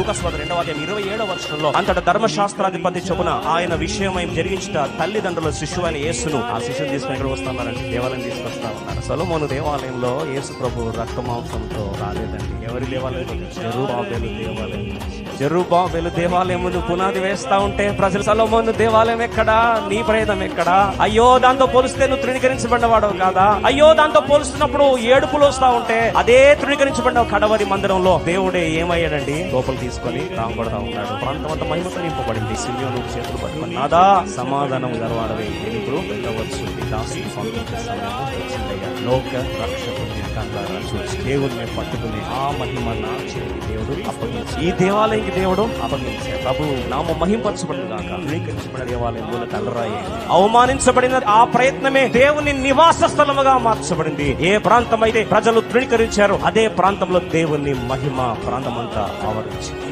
లూకాసువార్త రెండవ అధ్యాయం ఇరవై ఏడవ వర్షంలో అంతట ధర్మశాస్త్రాధిపతి చొప్పున ఆయన విషయమై జరిగించిన తల్లిదండ్రుల శిశువు అయిన యేసును ఆ శిశువు తీసుకుని ఎక్కడ వస్తున్నారంటే దేవాలయం తీసుకొస్తా ఉన్నారు. సొలమోను దేవాలయంలో యేసు ప్రభు రక్త మాంసంతో రాలేదండి. ఎవరి దేవాలయం? దేవాలయం. జెరూబాబేలు దేవాలయం ముందు పునాది వేస్తా ఉంటే ప్రజలు సలోమోను దేవాలయం ఎక్కడా? నీ ప్రేతం ఎక్కడా? అయ్యో దాంతో పోలిస్తే నువ్వు తృణీకరించబడినవాడు కాదా? అయ్యో దాంతో పోలుస్తున్నప్పుడు ఏడుపులు వస్తా ఉంటే అదే తృణీకరించబడిన కడవరి మందిరంలో దేవుడే ఏమయ్యాడండి? లోపల తీసుకొని రాంబడతా ఉన్నాడు. ప్రాంతం అంతా మహిమతో నింపబడింది సిమియోను చేతులు పట్టుకొని నాదా సమాధానం గర్వాడవే. ఇప్పుడు వెళ్ళవచ్చు ఈ లోక రక్షకుని దేవుడిని పట్టుకుని ఆ మహిమ నా దేవుడు అప్పగించి ఈ దేవాలయంకి దేవుడు అప్పగించాడు ప్రభు నామ మహింపరచబడిన ధృవీకరించబడిన దేవాలయం మూల కలరాయి అవమానించబడిన ఆ ప్రయత్నమే దేవుని నివాస స్థలముగా మార్చబడింది. ఏ ప్రాంతం అయితే ప్రజలు తృణీకరించారో అదే ప్రాంతంలో దేవుని మహిమ ప్రాంతమంతా ఆవరించింది.